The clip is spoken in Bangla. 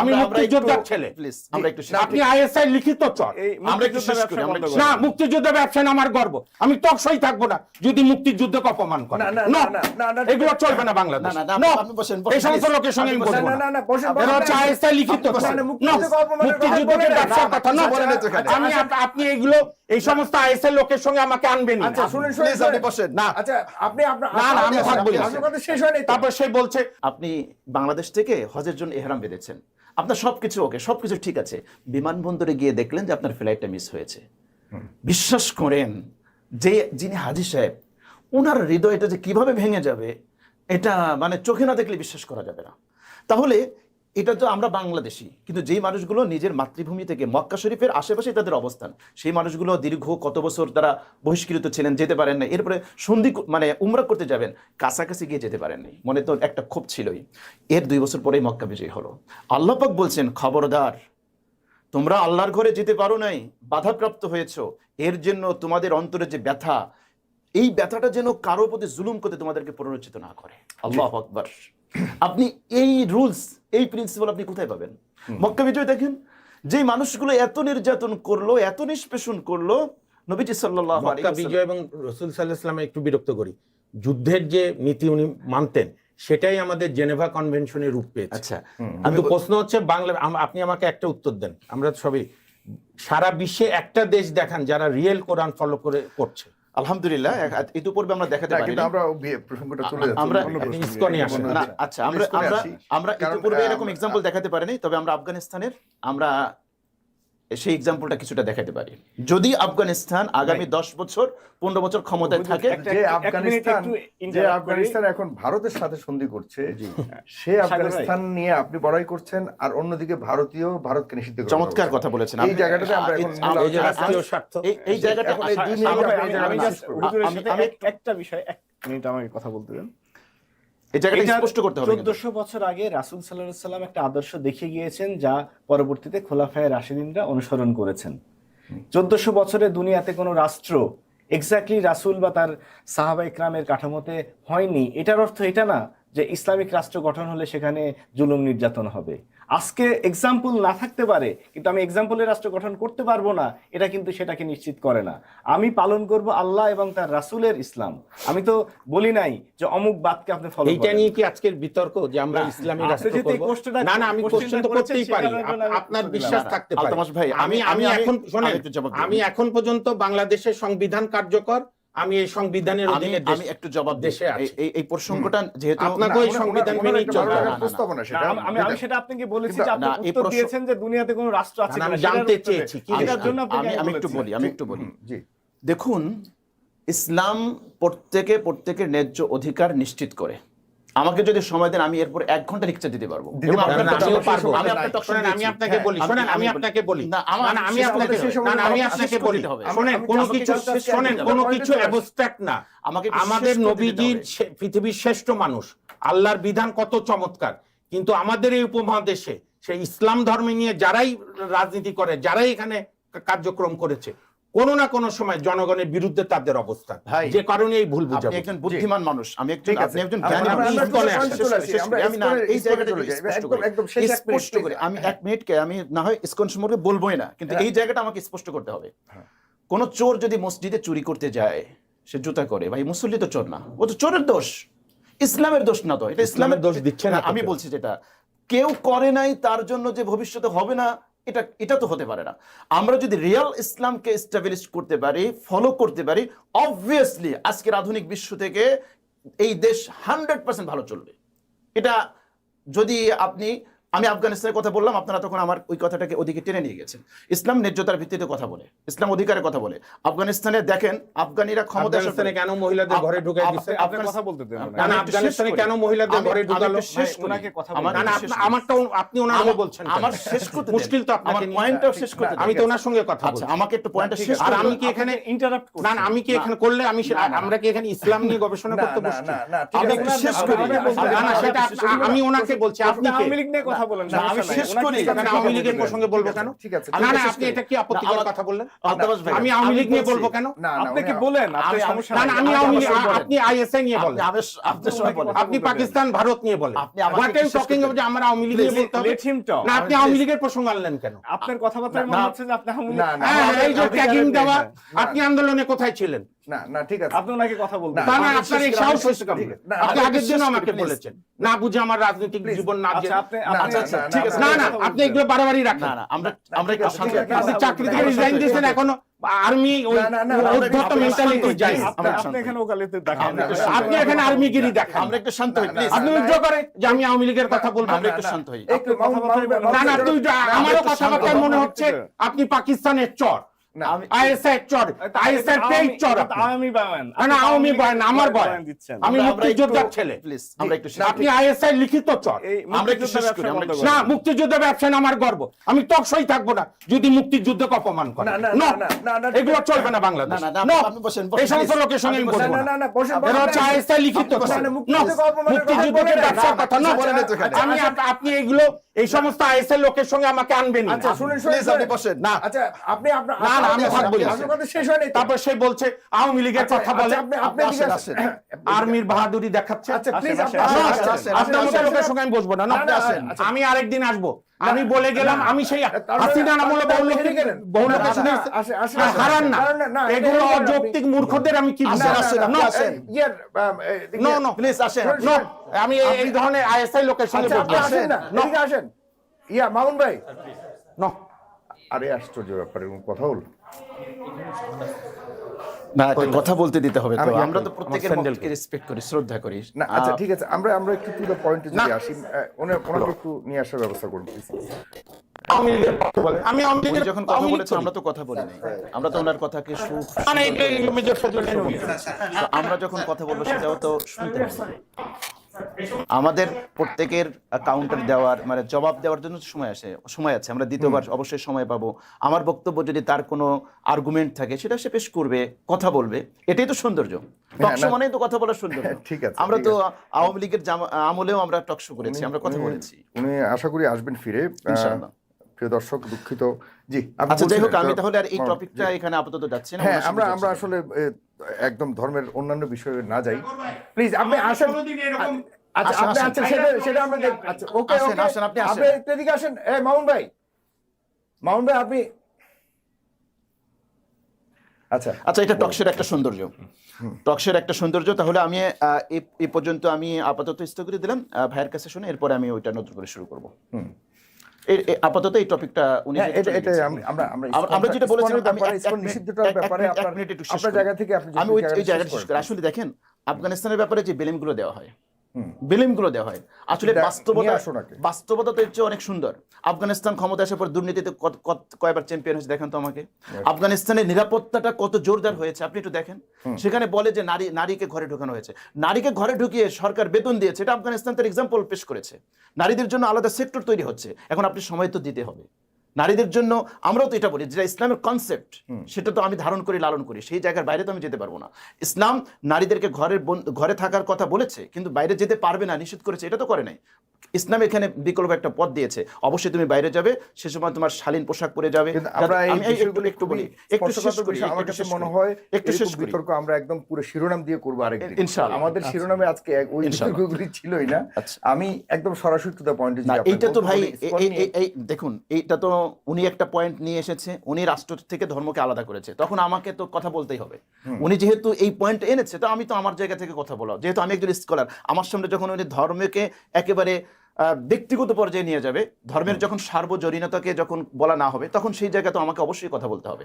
আমি মুক্তিযোদ্ধার ছেলে। আমরা একটু আপনি আইএসআই লিখিত চর। এই আমরা একটু শেষ করি, আমরা না মুক্তিযুদ্ধ ব্যবসা আমার গর্ব। আমি টকসই থাকব না যদি মুক্তিযুদ্ধকে অপমান করে না, না, না, না, না, এগুলো চলবে না বাংলাদেশ। না, না, আপনি বসেন, বসেন, এই সমস্ত লোকের সঙ্গে আমি আপনি না, না না, না, বসেন, বসেন, এরা হচ্ছে আইএসআই লিখিত চর। মুক্তিযুদ্ধকে অপমানের কথা মুক্তিযুদ্ধকে বলেন না। ব্যবসার কথা না, না বলেন না তো এখানে। আমি আপনি এগুলো এই সমস্ত আইএসআই লোকের সঙ্গে আমাকে আনবেন আচ্ছা শুনেন শুনেন আপনি বসেন। না। আচ্ছা আপনি আপনার না, না, আমি আপনার- না। শেষ হয়নি তারপর সে বলছে আপনি বাংলাদেশ থেকে হজের জন্য এহরাম বেঁধেছেন। আপনার সব কিছু ওকে সব কিছু ঠিক আছে। বিমানবন্দরে গিয়ে দেখলেন যে আপনার ফ্লাইটটা মিস হয়েছে। বিশ্বাস করেন যে যিনি হাজি সাহেব ওনার হৃদয়টা যে কীভাবে ভেঙে যাবে এটা মানে চোখে না দেখলে বিশ্বাস করা যাবে না। তাহলে এটা তো আমরা বাংলাদেশি কিন্তু যেই মানুষগুলো নিজের মাতৃভূমি থেকে মক্কা শরীফের আশেপাশে তাদের অবস্থান সেই মানুষগুলো দীর্ঘ কত বছর তারা বহিষ্কৃত ছিলেন যেতে পারেন না এরপরে সন্ধি মানে উমরা করতে যাবেন কাছাকাছি গিয়ে যেতে পারেন নাই মনে তো একটা ক্ষোভ ছিলই। এর দুই বছর পরেই মক্কা বিজয়ী হলো। আল্লাপাক বলছেন খবরদার তোমরা আল্লাহর ঘরে যেতে পারো নাই বাধাপ্রাপ্ত হয়েছো এর জন্য তোমাদের অন্তরে যে ব্যথা এই ব্যথাটা যেন কারও প্রতি জুলুম করতে তোমাদেরকে প্ররোচিত না করে। আল্লাহ আকবর। আপনি এই রুলস এই প্রিন্সিপাল আপনি কোথায় পাবেন? মক্কা বিজয় দেখেন যে মানুষগুলো এত নির্যাতন করল এত নিষ্পেষণ করল নবীজি সাল্লাহ মক্কা বিজয় এবং রসুল সাল্লাহ ইসলামে একটু বিরক্ত করি। যুদ্ধের যে নীতি উনি মানতেন সেটাই আমাদের জেনেভা কনভেনশনের রূপ পেয়েছে। আচ্ছা কিন্তু প্রশ্ন হচ্ছে বাংলা আপনি আমাকে একটা উত্তর দেন। আমরা সবই সারা বিশ্বে একটা দেশ দেখান যারা রিয়েল কোরআন ফলো করে করছে। আলহামদুলিল্লাহ ইতিপূর্বে আমরা দেখাতে পারি আমরা প্রসঙ্গটা চলে যাচ্ছে আমরা- আচ্ছা আমরা আমরা। আমরা ইতিপূর্বে এরকম এক্সাম্পল দেখাতে পারিনি তবে আমরা আফগানিস্তানের আমরা সেই এক্সাম্পলটা কিছুটা দেখাতে পারি যদি আফগানিস্তান আগামী দশ বছর পনেরো বছর ক্ষমতায় থাকে যে আফগানিস্তান যে আফগানিস্তান এখন ভারতের সাথে সন্ধি করছে সে আফগানিস্তান নিয়ে আপনি বড়াই করছেন আর অন্যদিকে ভারতীয় ভারতকে নিষিদ্ধ চমৎকার কথা বলেছেন এই জায়গাটাতে আমরা এখন এই- জায়গাটা আমি- একটা বিষয় এক মিনিট আমাকে কথা বলতে দেন এই জায়গাটা স্পষ্ট করতে হবে কিন্তু। চোদ্দশো বছর আগে রাসুল সাল্লাহ সাল্লাম একটা আদর্শ দেখিয়ে গিয়েছেন যা পরবর্তীতে খোলাফায়ে রাশিদিনরা অনুসরণ করেছেন। চোদ্দশো বছরে দুনিয়াতে কোনো রাষ্ট্র এক্স্যাক্টলি রাসূল বা তার সাহাবা ইকরামের কাঠামোতে হয়নি। এটার অর্থ এটা না যে ইসলামিক রাষ্ট্র গঠন হলে সেখানে জুলুম নির্যাতন হবে। আজকে এক্সাম্পল না থাকতে পারে কিন্তু আমি এক্সাম্পলের রাষ্ট্র গঠন করতে পারব না এটা কিন্তু সেটাকে নিশ্চিত করে না। আমি পালন করব আল্লাহ এবং তার রাসুলের ইসলাম। আমি তো বলি নাই যে অমুক বাদকে আপনি ফলো এইটা নিয়ে কি আজকের বিতর্ক যে আমরা ইসলামী রাষ্ট্র করব? না না আমি কোশ্চেন তো করতেই পারি। আপনার বিশ্বাস থাকতে পারে। ভাই, আমি আমি- এখন শোনেন। আমি এখন পর্যন্ত বাংলাদেশের সংবিধান কার্যকর আমি এই সংবিধানের আমি অধীনে আমি একটু জবাব দেশে এই- এই প্রসঙ্গটা যেহেতু আপনাকে ওই সংবিধান মেনেই। প্রস্তাবনা সেটা। আমি- আমি সেটা আপনাকে বলেছি যে আপনি উত্তর দিয়েছেন যে দুনিয়াতে কোনো রাষ্ট্র আছে কিনা জানতে চেয়েছি, কি এটার জন্য আমি আমি একটু বলি আমি একটু বলি। জি। দেখুন ইসলাম প্রত্যেকে প্রত্যেকের ন্যায্য অধিকার নিশ্চিত করে। আমাকে যদি সময় দেন আমি এরপর এক ঘণ্টা লেকচার দিতে পারব। আমি। আপনাকে হ্যাঁ, বলি। শোনেন আমি আমি আপনাকে বলি। আমি আপনাকে করতে হবে। না, না, আমি আপনাকে বলি। শোনেন কোনো কিছু শোনেন কোনো কিছু অ্যাবস্ট্রাক্ট না। আমাকে আমাদের নবীজির পৃথিবীর শ্রেষ্ঠ মানুষ। আল্লাহর বিধান কত চমৎকার। কিন্তু আমাদের এই উপমহাদেশে সেই ইসলাম ধর্মে নিয়ে যারাই রাজনীতি করে যারাই এখানে কার্যক্রম করেছে কোনো না কোনো সময় জনগণের বিরুদ্ধে তাদের অবস্থান। যে কারণে এই ভুল বুঝাবো। একজন বুদ্ধিমান মানুষ আমি একজন আপনি একজন জ্ঞানী স্পষ্ট করি। আমি এক মিনিটকে আমি না হয় ইসকন সম্পর্কে বলবোই না কিন্তু এই জায়গাটা আমাকে স্পষ্ট করতে হবে। হ্যাঁ। কোন চোর যদি মসজিদে চুরি করতে যায় সে জুতা করে। ভাই মুসল্লি তো চোর না। ও তো চোরের দোষ। ইসলামের দোষ না তো। এটা ইসলামের দোষ দিচ্ছে না আমি বলছি যেটা। কেউ করে নাই তার জন্য যে ভবিষ্যতে হবে না এটা এটা তো হতে পারে না। আমরা যদি রিয়াল ইসলামকে স্টাবলিশ করতে পারি ফলো করতে পারি অবভিয়াসলি আজকের আধুনিক বিশ্ব থেকে এই দেশ হান্ড্রেড পার্সেন্ট ভালো চলবে। এটা যদি আপনি আমি আফগানিস্তানের কথা বললাম আপনারা তখন আমার ওই কথাটাকে ওদিকে টেনে নিয়ে গেছেন। ইসলাম ন্যায্যতার ভিত্তিতে কথা বলে ইসলাম অধিকারের কথা বলে। আফগানিস্তানে দেখেন আফগানিরা ক্ষমতা আফগানিস্তানে কেন মহিলাদের ঘরে ঢুকাই দিচ্ছে? আপনি কথা বলতে দেন না, না, আমি একটু শেষ আফগানিস্তানে কেন মহিলাদের ঘরে ঢুকালো? শেষ ওনাকে কথা আমার না না একটু শেষ আপনা- করি। আমারটা আপনি ওনার বলছেন আমার শেষ করতে মুশকিল তো আপনাকে পয়েন্টটাও শেষ করতে আমি তো ওনার সঙ্গে কথা আচ্ছা বলছি। আমাকে একটু পয়েন্টটা শেষ আর আমি কি এখানে ইন্টারাপ্ট না না আমি কি এখানে করলে আমি। আমরা কি এখানে ইসলাম নিয়ে গবেষণা করতে বসছি? না, না, আমি। না, সেটা ওনাকে বলছি আপনি কে? কথা বলেন না, আমি শেষ করি। আওয়ামী লীগের প্রসঙ্গে বলব কেন? ঠিক আছে, না না আপনি এটা কি আপত্তিকর কথা বললেন? আমি আওয়ামী লীগ নিয়ে বলব কেন? না না আপনি কি বলেন? সমস্যা না না আমি আওয়ামী লীগ আপনি আইএসআই নিয়ে বলেন। আপনার সময় বলেন। আপনি পাকিস্তান ভারত নিয়ে বলেন। আপনি হোয়াট শেষ টকিং দিন। আমরা আওয়ামী লীগ নিয়ে বলতে হবে. না আপনি আওয়ামী লীগের প্রসঙ্গ আনলেন কেন? আপনার কথাবার্তায় মনে হচ্ছে যে আপনি আওয়ামী লীগ- না, আমাদের এই যে ট্যাগিং দেওয়া। আপনি আন্দোলনে কোথায় ছিলেন? না না ঠিক আছে আপনি ওনাকে কথা বলবেন না না আমি আপনার এই সাহস আমি শেষ আপনি আগের দিন আমাকে বলেছেন না বুঝে আমার রাজনৈতিক Please। জীবন না আচ্ছা আপনি আচ্ছা, আচ্ছা, ঠিক আছে। না না আপনি এগুলো বাড়াবাড়ি রাখেন না না আমরা আমরা একটু শান্ত আপনি চাকরি থেকে রিজাইন দিয়েছেন এখনও আর্মি ওই মেন্টালিটি যাই আপনি- আমরা এখানে ওকালতি দেখান একটু শান্ত আপনি এখানে আর্মিগিরি দেখান আমরা একটু শান্ত হই প্লিজ আপনি উইথড্র করেন যে আমি আওয়ামী লীগের কথা বলব আমরা না একটু শান্ত হই একটু মাউন্ট- মাউন্ট- না না তুই আমারও কথাবার্তায় মনে হচ্ছে আপনি পাকিস্তানের চর আমার মুক্তিযুদ্ধ ব্যবসায় গর্ব আমি থাকব না যদি মুক্তিযুদ্ধকে অপমান করে না, না, No, না, না, না, এগুলো চলবে না বাংলাদেশ না, না, No, আপনি বসেন, বসেন, এই সমস্ত please। লোকের সঙ্গে লিখিত মুক্তিযুদ্ধকে। ব্যবসার কথা আচ্ছা, না। আমি আপনি এগুলো এই সমস্ত আইএসআই লোকের সঙ্গে আমাকে আনবেন না। আচ্ছা শুনুন শুনুন Please, আপনি বসেন। না আচ্ছা আপনি আপনার না, আমি থাকব শেষ হয়নি তো? তারপর সে বলছে আওয়ামী লীগের আচ্ছা, কথা বলে। আচ্ছা। আর্মির বাহাদুরি দেখাচ্ছে। আচ্ছা আপনার মতো লোকের সঙ্গে আমি বসবো না। আচ্ছা। আমি আরেকদিন আসব। আমি বলে গেলাম না, আমি সেই হাসিনা নামলে। হারান না। এগুলো অযৌক্তিক মূর্খদের আমি কি প্লিজ আসেন আমি এই- ধরনের আইএসআই লোকের সঙ্গে আচ্ছা, আপনি বসবো। আসেন না, আসেন। ইয়া মামুন ভাই। নো আরে আশ্চর্য ব্যাপার এরকম কথা হলো না কথা বলতে দিতে হবে তো আমরা তো প্রত্যেকের মতকে রেসপেক্ট করি শ্রদ্ধা করি। না আচ্ছা ঠিক আছে আমরা আমরা একটু টু দ্য পয়েন্টে যদি আসি আহ, ওনার ওনাকে একটু নিয়ে আসার ব্যবস্থা করুন আমি উনি লীগের যখন কথা বলেছে। আমরা তো কথা বলি নাই। আমরা তো ওনার কথাকে সুখ মানে আমরা যখন কথা বলব সেটাও তো শুনতে হবে। আমাদের প্রত্যেকের কাউন্টার দেওয়ার মানে জবাব দেওয়ার জন্য সময় আসে সময় আছে। আমরা দ্বিতীয়বার অবশ্যই সময় পাবো। আমার বক্তব্য যদি তার কোনো আর্গুমেন্ট থাকে সেটা সে পেশ করবে কথা বলবে। এটাই তো সৌন্দর্য। টকশো মানেই তো কথা বলার সৌন্দর্য। হ্যাঁ, ঠিক আছে, আমরা তো আওয়ামী লীগের আমলেও আমরা টকশো করেছি আমরা কথা বলেছি। উনি আশা করি আসবেন ফিরে। ইনশাআল্লাহ। প্রিয় দর্শক দুঃখিত। জি আচ্ছা যাই হোক আমি তাহলে আর এই টপিকটা এখানে আপাতত যাচ্ছি না হ্যাঁ আমরা আমরা আসলে একদম ধর্মের অন্যান্য বিষয়ে না যাই। প্লিজ আপনি আসেন। আচ্ছা আপনি আচ্ছা সেটা সেটা আমরা আচ্ছা ওকে ওকে। আসেন, আপনি আসেন। আপনি এদিকে আসেন। এ মামুন ভাই। মামুন ভাই আপনি আচ্ছা। আচ্ছা এটা টকশের একটা সৌন্দর্য। টকশের একটা সৌন্দর্য। তাহলে আমি এই পর্যন্ত আমি আপাতত স্থগিত দিলাম। ভাইয়ের কাছে শুনে এরপরে আমি ওইটা নতুন করে শুরু করব। হুম। আপাতত এই টপিকটা উনি হ্যাঁ এটা আমরা আমরা যেটা বলেছিলাম আমি ব্যাপারে, নিষিদ্ধটার আপনার। জায়গা থেকে আপনি আমি ওই জায়গাটা আসলে দেখেন আফগানিস্তানের ব্যাপারে যে বেলেমগুলো দেওয়া হয়। বেলেমগুলো দেওয়া হয়। আসলে বাস্তবতা? বাস্তবতা তো চেয়ে অনেক সুন্দর। আফগানিস্তান ক্ষমতা আসার পর দুর্নীতিতে কয়বার চ্যাম্পিয়ন হয়েছে দেখেন তো আমাকে। আফগানিস্তানের নিরাপত্তাটা কত জোরদার হয়েছে আপনি একটু দেখেন। সেখানে বলে যে নারী নারীকে ঘরে ঢোকানো হয়েছে। নারীকে ঘরে ঢুকিয়ে সরকার বেতন দিয়েছে এটা আফগানিস্তান তার এক্সাম্পল পেশ করেছে। নারীদের জন্য আলাদা সেক্টর তৈরি হচ্ছে। এখন আপনি সময় তো দিতে হবে। নারীদের জন্য আমরাও তো এটা বলি যেটা ইসলামের কনসেপ্ট সেটা তো আমি ধারণ করি লালন করি সেই জায়গার বাইরে তো আমি যেতে পারব না। ইসলাম নারীদেরকে ঘরের ঘরে থাকার কথা বলেছে কিন্তু বাইরে যেতে পারবে না নিষেধ করেছে এটা তো করে নাই। ইসলাম এখানে বিকল্প একটা পথ দিয়েছে অবশ্যই তুমি বাইরে যাবে সে সময় তোমার শালীন পোশাক পরে যাবে একটু বলি একটু শেষ করি আমার কাছে মনে হয় একটু শেষ বিতর্ক আমরা একদম পুরো শিরোনাম দিয়ে করব আরেকদিন। ইনশাআল্লাহ। আমাদের শিরোনামে আজকে ওই বিতর্কগুলি ছিলই না। আচ্ছা। আমি একদম সরাসরি টু পয়েন্টে তো ভাই এই দেখুন এইটা তো উনি একটা পয়েন্ট নিয়ে এসেছে উনি রাষ্ট্র থেকে ধর্মকে আলাদা করেছে। তখন আমাকে তো কথা বলতেই হবে। উনি যেহেতু এই পয়েন্ট এনেছে তো আমি তো আমার জায়গা থেকে কথা বলা যেহেতু আমি একজন স্কলার আমার সামনে যখন উনি ধর্মকে একেবারে আহ, ব্যক্তিগত পর্যায়ে নিয়ে যাবে ধর্মের যখন সার্বজনীনতাকে যখন বলা না হবে তখন সেই জায়গা তো আমাকে অবশ্যই কথা বলতে হবে।